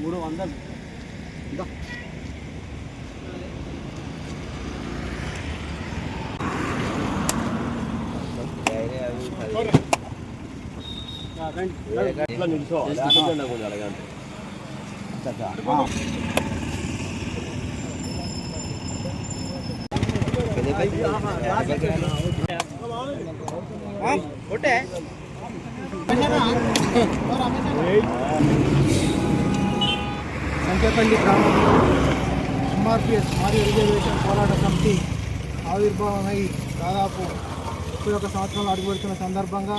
మూడు వందలు ఇదో ఇట్లా సంఖ్యాపల్లి గ్రామంలో ఎంఆర్పిఎస్ మారి రిజర్వేషన్ పోరాట సమితి ఆవిర్భావమై దాదాపు ముప్పై ఒక సంవత్సరాలు అడుగుపెడుతున్న సందర్భంగా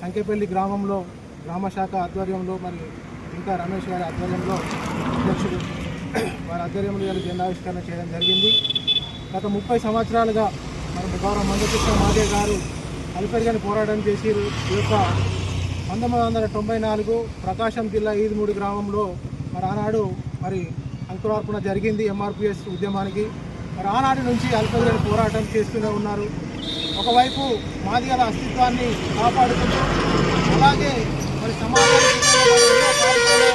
సంఖ్యపల్లి గ్రామంలో గ్రామ శాఖ ఆధ్వర్యంలో మరి ఇంకా రమేష్ గారి ఆధ్వర్యంలో అధ్యక్షుడు వారి ఆధ్వర్యంలో ఇలా జెండావిష్కరణ చేయడం జరిగింది. గత ముప్పై సంవత్సరాలుగా మరి గౌరవ మందకృష్ణ మాదే గారు అల్పరిగాని పోరాటం చేసి ఈ యొక్క పంతొమ్మిది వందల తొంభై నాలుగు ప్రకాశం జిల్లా ఈదుమూడి గ్రామంలో మరి ఆనాడు మరి అంకురార్పణ జరిగింది ఎంఆర్పిఎస్ ఉద్యమానికి. మరి ఆనాటి నుంచి అల్పరిగాని పోరాటం చేస్తూనే ఉన్నారు. ఒకవైపు మాదిగల అస్తిత్వాన్ని కాపాడుకుంటూ అలాగే మరి సమాజాన్ని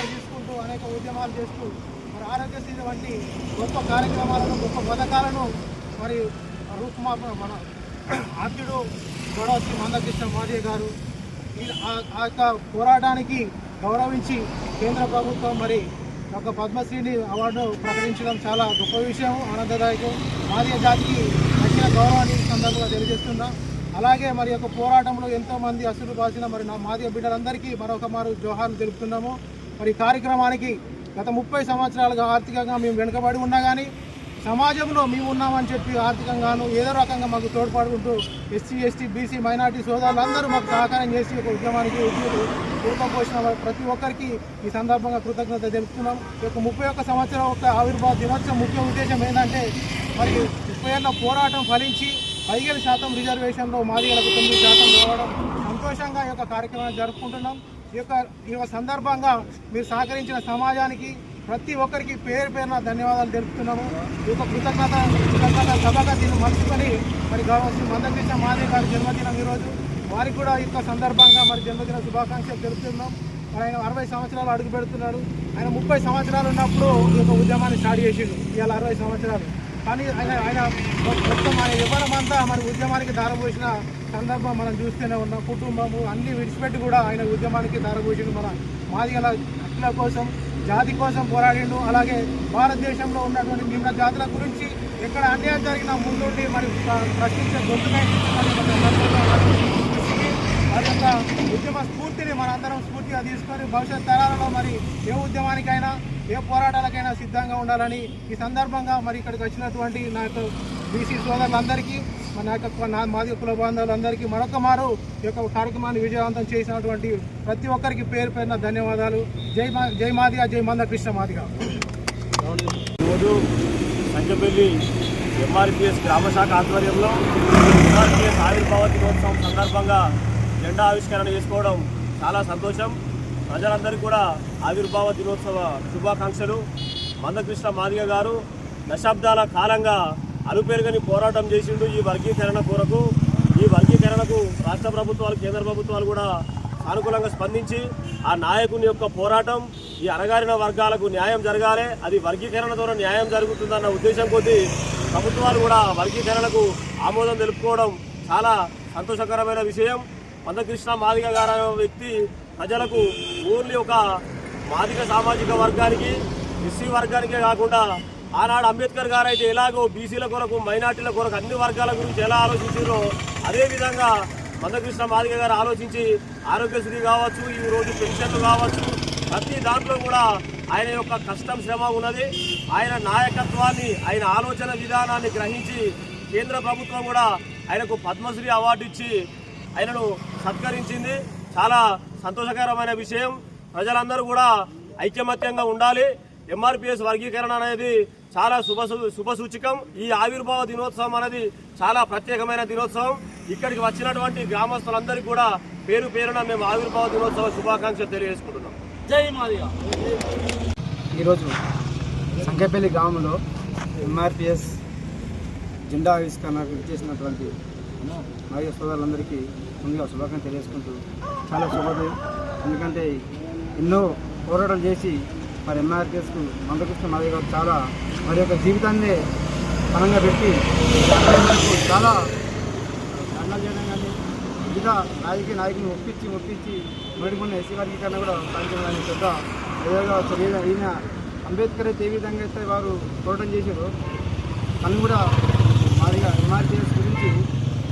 తీసుకుంటూ అనేక ఉద్యమాలు చేస్తూ మరి ఆరోగ్యశ్రీ వంటి గొప్ప కార్యక్రమాలను గొప్ప పథకాలను మరి రూపుమాప మన ఆద్యుడు గొడవ శ్రీ మందకృష్ణ మాదే గారు ఆ- యొక్క పోరాటానికి గౌరవించి కేంద్ర ప్రభుత్వం మరి ఒక పద్మశ్రీని అవార్డు ప్రకటించడం చాలా గొప్ప విషయం ఆనందదాయకం. మాదిగ జాతికి దక్కిన గౌరవాన్ని సందర్భంగా తెలియజేస్తున్నా. అలాగే మరి యొక్క పోరాటంలో ఎంతో మంది అసలు బాసిన మరి నా మాదిగ బిడ్డలందరికీ మరొక మారు జోహార్లు తెలుపుతున్నాము. మరి కార్యక్రమానికి గత ముప్పై సంవత్సరాలుగా ఆర్థికంగా మేము వెనుకబడి ఉన్నా కానీ సమాజంలో మేము ఉన్నామని చెప్పి ఆర్థికంగాను ఏదో రకంగా మాకు తోడ్పడుకుంటూ ఎస్సీ ఎస్టీ బీసీ మైనార్టీ సోదరులందరూ మాకు సహకారం చేసి ఒక ఉద్యమానికి రూపం ప్రతి ఒక్కరికి ఈ సందర్భంగా కృతజ్ఞత తెలుపుతున్నాం. ఈ యొక్క ముప్పై ఒక్క సంవత్సరం యొక్క ఆవిర్భావ దినోత్సవం ముఖ్య ఉద్దేశం ఏంటంటే మరి ముప్పై ఏళ్ళ పోరాటం ఫలించి పదిహేను శాతం రిజర్వేషన్లో మాదిగలకు తొమ్మిది శాతం రావడం సంతోషంగా ఈ యొక్క కార్యక్రమాన్ని జరుపుకుంటున్నాం. ఈ యొక్క ఈ యొక్క సందర్భంగా మీరు సహకరించిన సమాజానికి ప్రతి ఒక్కరికి పేరు పేరున ధన్యవాదాలు తెలుపుతున్నాము. ఈ యొక్క కృతజ్ఞత కృతజ్ఞత సభగా దీన్ని మర్చుకొని మరి గౌరవ శ్రీ మందకృష్ణ మాదే గారి జన్మదినం ఈరోజు. వారికి కూడా ఈ యొక్క సందర్భంగా మరి జన్మదిన శుభాకాంక్షలు తెలుపుతున్నాం. మరి ఆయన అరవై సంవత్సరాలు అడుగు పెడుతున్నాడు. ఆయన ముప్పై సంవత్సరాలు ఉన్నప్పుడు ఈ యొక్క ఉద్యమాన్ని స్టార్ట్ చేసిండు. ఇవాళ అరవై సంవత్సరాలు. కానీ ఆయన ఆయన మొత్తం ఆయన ఇవ్వడం అంతా మరి ఉద్యమానికి దారపోసిన సందర్భం మనం చూస్తూనే ఉన్నాం. కుటుంబము అన్ని విడిచిపెట్టి కూడా ఆయన ఉద్యమానికి దారపోసిండు మన మాదిగల హక్కుల కోసం. జాతి కోసం పోరాడిండు. అలాగే భారతదేశంలో ఉన్నటువంటి వివిధ జాతుల గురించి ఎక్కడ అన్యాయం జరిగిన ముందుండి మరి ప్ర- ప్రశ్నించే గొంతుకై మరి వారి యొక్క ఉద్యమ స్ఫూర్తిని మనందరం స్ఫూర్తిగా తీసుకొని భవిష్యత్ తరాలలో మరి ఏ ఉద్యమానికైనా ఏ పోరాటాలకైనా సిద్ధంగా ఉండాలని ఈ సందర్భంగా మరి ఇక్కడికి వచ్చినటువంటి నా యొక్క బీసీ సోదరులందరికీ మన యొక్క మాది కుల బాంధవులందరికీ మరొక మారు ఈ యొక్క కార్యక్రమాన్ని విజయవంతం చేసినటువంటి ప్రతి ఒక్కరికి పేరు పేరున ధన్యవాదాలు. జై మా జై మాదిగా జై మంద కృష్ణ మాదిగా ఈరోజు సంజపల్లి ఎంఆర్పిఎస్ గ్రామ శాఖ ఆధ్వర్యంలో ఎంఆర్పిఎస్ ఆవిర్భావ దినోత్సవం సందర్భంగా జెండా ఆవిష్కరణ చేసుకోవడం చాలా సంతోషం. ప్రజలందరికీ కూడా ఆవిర్భావ దినోత్సవ శుభాకాంక్షలు. మందకృష్ణ మాదిగ గారు దశాబ్దాల కాలంగా అలుపెరుగని పోరాటం చేసిండు ఈ వర్గీకరణ కొరకు. ఈ వర్గీకరణకు రాష్ట్ర ప్రభుత్వాలు కేంద్ర ప్రభుత్వాలు కూడా సానుకూలంగా స్పందించి ఆ నాయకుని యొక్క పోరాటం ఈ అణగారిన వర్గాలకు న్యాయం జరగాలి అది వర్గీకరణ ద్వారా న్యాయం జరుగుతుందన్న ఉద్దేశం కొద్దీ ప్రభుత్వాలు కూడా వర్గీకరణకు ఆమోదం తెలుపుకోవడం చాలా సంతోషకరమైన విషయం. మందకృష్ణ మాదిగ గారు వ్యక్తి ప్రజలకు ఓన్లీ ఒక మాదిక సామాజిక వర్గానికి ఎస్సీ వర్గానికే కాకుండా ఆనాడు అంబేద్కర్ గారు అయితే ఎలాగో బీసీల కొరకు మైనార్టీల కొరకు అన్ని వర్గాల గురించి ఎలా ఆలోచించారో అదేవిధంగా మందకృష్ణ మాదిగ గారు ఆలోచించి ఆరోగ్యశ్రీ కావచ్చు ఈ రోజు పెన్షన్లు కావచ్చు ప్రతి దాంట్లో కూడా ఆయన యొక్క కష్టం శ్రమ ఉన్నది. ఆయన నాయకత్వాన్ని ఆయన ఆలోచన విధానాన్ని గ్రహించి కేంద్ర ప్రభుత్వం కూడా ఆయనకు పద్మశ్రీ అవార్డు ఇచ్చి ఆయనను సత్కరించింది. చాలా సంతోషకరమైన విషయం. ప్రజలందరూ కూడా ఐకమత్యంగా ఉండాలి. ఎంఆర్పిఎస్ వర్గీకరణ అనేది చాలా శుభ శుభ సూచకం. ఈ ఆవిర్భావ దినోత్సవం అనేది చాలా ప్రత్యేకమైన దినోత్సవం. ఇక్కడికి వచ్చినటువంటి గ్రామస్తులందరికీ కూడా పేరు పేరున మేము ఆవిర్భావ దినోత్సవ శుభాకాంక్షలు తెలియజేసుకుంటున్నాం. జై మాదిగా. ఈరోజు సంఖ్యపల్లి గ్రామంలో ఎంఆర్పిఎస్ జెండా ఆవిష్కరణకు చేసినటువంటి నాయక సోదరులందరికీ ముందుగా శుభాకాంక్షలు తెలియజేసుకుంటూ చాలా శుభోదయం. ఎందుకంటే ఎన్నో పోరాటాలు చేసి మరి ఎంఆర్కేస్కు మందకృష్ణ మాదయ్య గారు చాలా మరి యొక్క జీవితాన్ని పనంగా పెట్టి చాలా దండాలు చేయడం కానీ మిగతా నాయకి నాయకుని ఒప్పించి ఒప్పించి మొదటికొన్న ఎస్సీ వర్గీకరణ కూడా సాధించడం కానీ పెద్ద ఏదోగా చదివిన ఈయన అంబేద్కర్ అయితే ఏ విధంగా అయితే వారు పోరాటం చేశారు తను కూడా మాదిగా ఎంఆర్టీఎస్ గురించి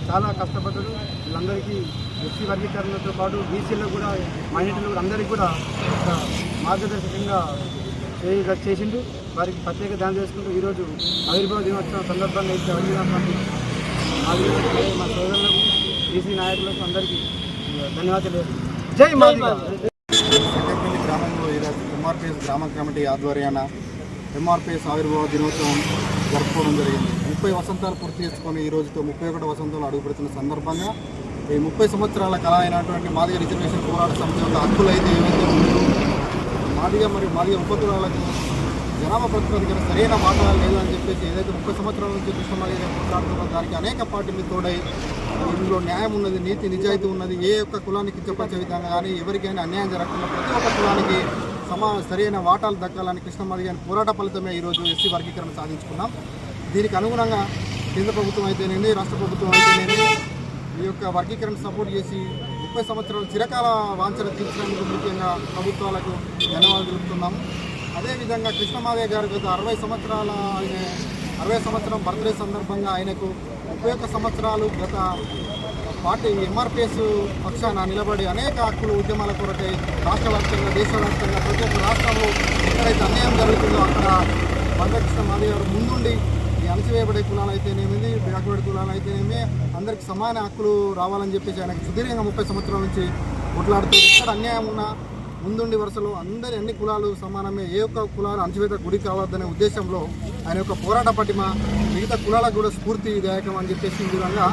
చాలా కష్టపడ్డారు వీళ్ళందరికీ ఎస్సీ వర్గీకరణతో పాటు బీసీలో కూడా మైనార్టీలు కూడా అందరికీ కూడా ఒక మార్గదర్శకంగా చేసిండు. వారికి ప్రత్యేక ధ్యానం చేసుకుంటూ ఈరోజు ఆవిర్భావ దినోత్సవం సందర్భంగా ఇచ్చే అభినందనలు మాదిగా మా సోదరులకు బీసీ నాయకులకు అందరికీ ధన్యవాదాలు జై సంకెపల్లి గ్రామంలో ఈరోజు ఎంఆర్పిఎస్ గ్రామ కమిటీ ఆధ్వర్యాన ఎంఆర్పిఎస్ ఆవిర్భావ దినోత్సవం జరుపుకోవడం జరిగింది. ముప్పై వసంతాలు పూర్తి చేసుకొని ఈ రోజుతో ముప్పై ఒకటి వసంతంలో అడుగుపెడుతున్న సందర్భంగా ఈ ముప్పై సంవత్సరాల కళ అయినటువంటి మాదిగ రిజర్వేషన్ పోరాట సమితి యొక్క హక్కులు అయితే ఏవైతే ఉన్నాయో మాదిగ మరియు మాదిగ ఉపకులాలకు జనాభా ప్రతిపాదికన సరైన మాట్లాడాలి లేదు అని చెప్పేసి ఏదైతే ముప్పై సంవత్సరాల నుంచి కృష్ణమాదిగ పోరాడుతున్న దానికి అనేక పార్టీలు తోడై ఇందులో న్యాయం ఉన్నది నీతి నిజాయితీ ఉన్నది ఏ ఒక్క కులానికి కించపరిచే విధంగా కానీ ఎవరికైనా అన్యాయం జరగకుండా ప్రతి ఒక్క కులానికి సమా సరైన వాటాలు దక్కాలని కృష్ణమాదిగ పోరాట ఫలితమే ఈరోజు ఎస్సీ వర్గీకరణ సాధించుకున్నాం. దీనికి అనుగుణంగా కేంద్ర ప్రభుత్వం అయితేనేమి రాష్ట్ర ప్రభుత్వం అయితేనేమి ఈ యొక్క వర్గీకరణ సపోర్ట్ చేసి ముప్పై సంవత్సరాలు చిరకాల వాంఛన తీర్చడానికి ముఖ్యంగా ప్రభుత్వాలకు ధన్యవాదాలు తెలుపుతున్నాము అదేవిధంగా కృష్ణమాదయ్య గారు గత అరవై సంవత్సరాల ఆయన అరవై సంవత్సరం బర్త్డే సందర్భంగా ఆయనకు ముప్పై ఒక్క సంవత్సరాలు గత పార్టీ ఎంఆర్పిఎస్ పక్షాన నిలబడి అనేక హక్కులు ఉద్యమాల కొరకై రాష్ట్ర వ్యాప్తంగా దేశవ్యాప్తంగా ప్రతి ఒక్క రాష్ట్రంలో ఎక్కడైతే అన్యాయం జరుగుతుందో అక్కడ బండకృష్ణ మాది గారు ముందుండి అణచివేయబడే కులాలు అయితేనేమి బ్యాక్వర్డ్ కులాలు అయితేనేమి అందరికి సమాన హక్కులు రావాలని చెప్పేసి ఆయనకు సుదీర్ఘంగా ముప్పై సంవత్సరాల నుంచి కొట్లాడుతూ ఎక్కడ అన్యాయం ఉన్నా ముందుండి వరుసలో అందరి అన్ని కులాలు సమానమే ఏ ఒక్క కులాలు అణచివేత గుడి కావద్దనే ఉద్దేశంలో ఆయన యొక్క పోరాట పటిమ మిగతా కులాలకు కూడా స్ఫూర్తిదాయకం అని చెప్పేసి విధంగా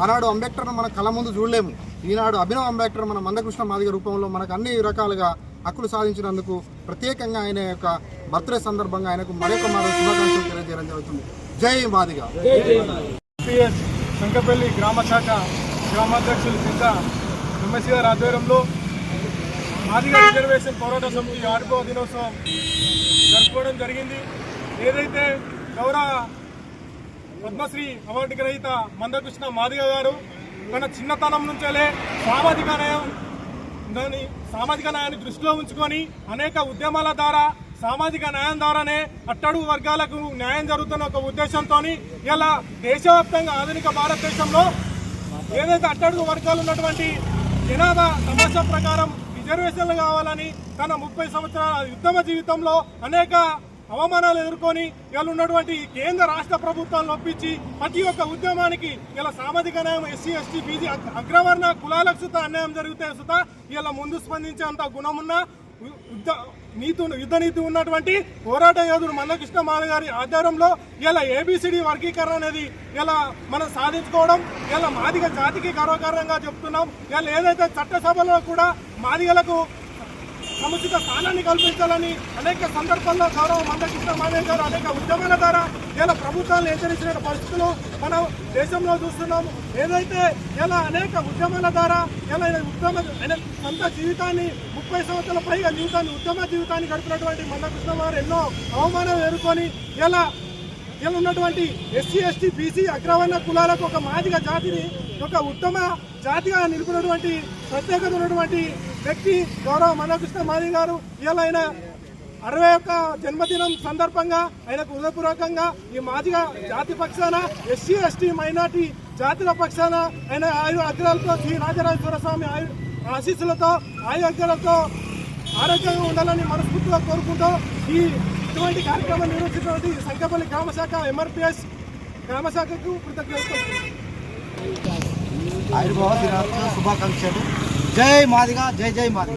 ఆనాడు అంబేద్కర్ను మన కళ్ళ ముందు చూడలేము. ఈనాడు అభినవ్ అంబేద్కర్ మన మందకృష్ణ మాదిగ రూపంలో మనకు అన్ని రకాలుగా హక్కులు సాధించినందుకు ప్రత్యేకంగా ఆయన యొక్క బర్త్డే సందర్భంగా ఆయనకు మరొక మరో శుభాకాంక్షలు తెలియజేయడం జరుగుతుంది. జై మాదిగ. పిఎస్ శంకపల్లి గ్రామ శాఖ గ్రామాధ్యక్షులు కింద ఎంఎస్సీ గారి ఆధ్వర్యంలో ఆదిగా రిజర్వేషన్ పోరాట సమితి ఆడుకో దినోత్సవం జరుపుకోవడం జరిగింది. ఏదైతే గౌరవ పద్మశ్రీ అవార్డు గ్రహీత మందకృష్ణ మాదిగ గారు తన చిన్నతనం నుంచేలే సామాజిక న్యాయం దాని సామాజిక న్యాయాన్ని దృష్టిలో ఉంచుకొని అనేక ఉద్యమాల ద్వారా సామాజిక న్యాయం ద్వారానే అట్టడుగు వర్గాలకు న్యాయం జరుగుతున్న ఒక ఉద్దేశంతో ఇలా దేశవ్యాప్తంగా ఆధునిక భారతదేశంలో ఏదైతే అట్టడుగు వర్గాలు ఉన్నటువంటి జనాభా సమస్య ప్రకారం రిజర్వేషన్లు కావాలని తన ముప్పై సంవత్సరాల ఉద్యమ జీవితంలో అనేక అవమానాలు ఎదుర్కొని ఇవాళ ఉన్నటువంటి కేంద్ర రాష్ట్ర ప్రభుత్వాలను ఒప్పించి ప్రతి ఒక్క ఉద్యమానికి ఇలా సామాజిక న్యాయం ఎస్సీ ఎస్టీ బీజీ అగ్రవర్ణ కులాలకు సుత అన్యాయం జరిగితే సుత ఇలా ముందు స్పందించేంత గుణమున్న యు- నీతి యుద్ధ నీతి ఉన్నటువంటి పోరాట యోధుడు మందకృష్ణ మాల గారి ఆధ్వర్యంలో ఇలా ఏబిసిడి వర్గీకరణ అనేది ఇలా మనం సాధించుకోవడం ఇలా మాదిగ జాతికి గర్వకారణంగా చెప్తున్నాం. ఇలా ఏదైతే చట్టసభలో కూడా మాదిగలకు సముచిత స్థానాన్ని కల్పించాలని అనేక సందర్భాల్లో గౌరవ మందకృష్ణ మాదే గారు అనేక ఉద్యమాల ద్వారా ఇలా ప్రభుత్వాలను హెచ్చరించిన పరిస్థితులు మనం దేశంలో చూస్తున్నాం ఏదైతే ఇలా అనేక ఉద్యమాల ద్వారా ఇలా ఉద్యమ సొంత జీవితాన్ని ముప్పై సంవత్సరాల పైగా జీవితాన్ని ఉద్యమ జీవితాన్ని గడిపినటువంటి మందకృష్ణ వారు ఎన్నో అవమానం ఎదుర్కొని ఇలా ఇలా ఉన్నటువంటి ఎస్సీ ఎస్టీ బీసీ అగ్రవర్ణ కులాలకు ఒక మాదిగ జాతిని ఒక ఉత్తమ జాతిగా నిలిపినటువంటి ప్రత్యేకత ఉన్నటువంటి వ్యక్తి గౌరవ మనకృష్ణ మాది గారు. ఇలా ఆయన అరవై ఒక్క జన్మదినం సందర్భంగా ఆయనకు హృదయపూర్వకంగా ఈ మాదిగా జాతి పక్షాన ఎస్సీ ఎస్టీ మైనార్టీ జాతుల పక్షాన ఆయన ఆయు అగ్రాలతో శ్రీ రాజరాజేశ్వర స్వామి ఆయు ఆశీస్సులతో ఆయు అగ్రాలతో ఆరోగ్యంగా ఉండాలని మనస్ఫూర్తిగా కోరుకుంటూ ఈ ఇటువంటి కార్యక్రమం నిర్వహించినటువంటి గ్రామ గ్రామశాఖ ఎంఆర్పిఎస్ గ్రామశాఖకు కృతజ్ఞతలు ఆయుర్భావ దినోత్సవ శుభాకాంక్షలు. జై మాదిగా జై జై మాదిగా.